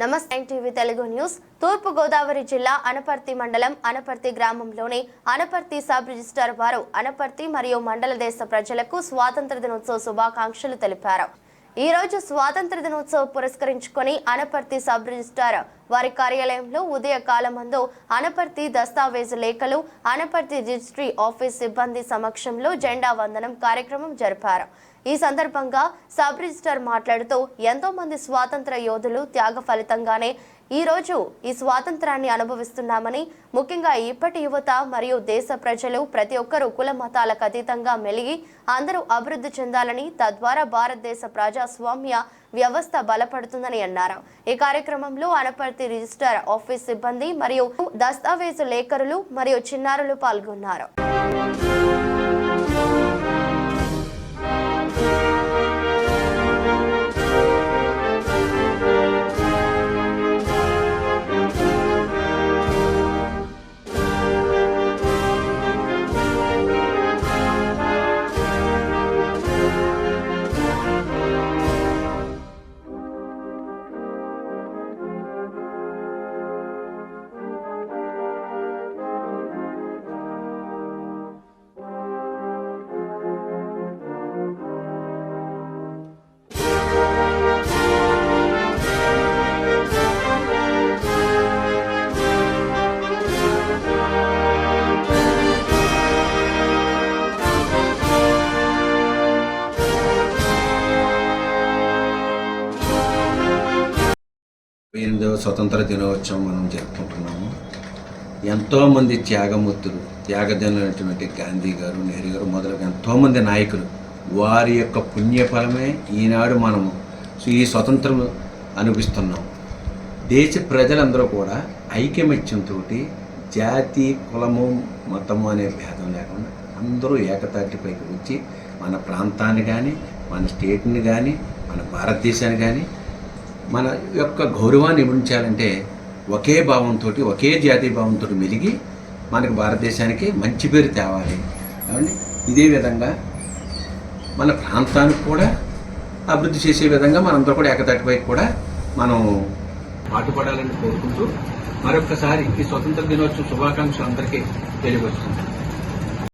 నమస్తే. TV Telugu news. తూర్పు గోదావరి జిల్లా అనపర్తి మండలం అనపర్తి గ్రామంలోని అనపర్తి సబ్ రిజిస్టార్ వారు అనపర్తి మరియు మండల దేశ ప్రజలకు స్వాతంత్ర దినోత్సవ శుభాకాంక్షలు తెలిపారు. ఈ రోజు స్వాతంత్ర దినోత్సవం పురస్కరించుకొని అనపర్తి సబ్ రిజిస్టార్ వారి కార్యాలయంలో ఉదయ కాలమందు అనపర్తి దస్తావేజు లేఖలు అనపర్తి రిజిస్ట్రీ ఆఫీస్ సిబ్బంది సమక్షంలో జెండా వందనం కార్యక్రమం జరిపారు. ఈ సందర్భంగా సబ్ రిజిస్టార్ మాట్లాడుతూ ఎంతో మంది స్వాతంత్ర యోధులు త్యాగ ఫలితంగానే ఈ రోజు ఈ స్వాతంత్రాన్ని అనుభవిస్తున్నామని ముఖ్యంగా ఇప్పటి యువత మరియు దేశ ప్రజలు ప్రతి ఒక్కరూ కుల మతాలకు అతీతంగా మెలిగి అందరూ అభివృద్ధి చెందాలని తద్వారా భారతదేశ ప్రజాస్వామ్య వ్యవస్థ బలపడుతుందని అన్నారు. ఈ కార్యక్రమంలో అనపర్తి రిజిస్టార్ ఆఫీస్ సిబ్బంది మరియు దస్తావేజు లేఖరులు మరియు చిన్నారులు పాల్గొన్నారు. ఎనిమిదవ స్వతంత్ర దినోత్సవం మనం జరుపుకుంటున్నాము. ఎంతోమంది త్యాగమూర్తులు త్యాగదనులైనటువంటి గాంధీ గారు నెహ్రూ గారు మొదలగు ఎంతోమంది నాయకులు వారి యొక్క పుణ్యఫలమే ఈనాడు మనము ఈ స్వతంత్రం అనుభవిస్తున్నాం. దేశ ప్రజలందరూ కూడా ఐకమత్యంతో జాతి కులము మతము అనే భేదం లేకుండా అందరూ ఏకతాటిపైకి వచ్చి మన ప్రాంతాన్ని కానీ మన స్టేట్ని కానీ మన భారతదేశాన్ని కానీ మన యొక్క గౌరవాన్ని ఉంచాలంటే ఒకే భావంతో ఒకే జాతీయ భావంతో మెలిగి మనకు భారతదేశానికి మంచి పేరు తేవాలి. కాబట్టి ఇదే విధంగా మన ప్రాంతానికి కూడా అభివృద్ధి చేసే విధంగా మనందరూ కూడా ఏకతాటిపై కూడా మనం పాటుపడాలని కోరుకుంటూ మరొకసారి ఈ స్వతంత్ర దినోత్సవ శుభాకాంక్షలు అందరికీ తెలియవస్తుంది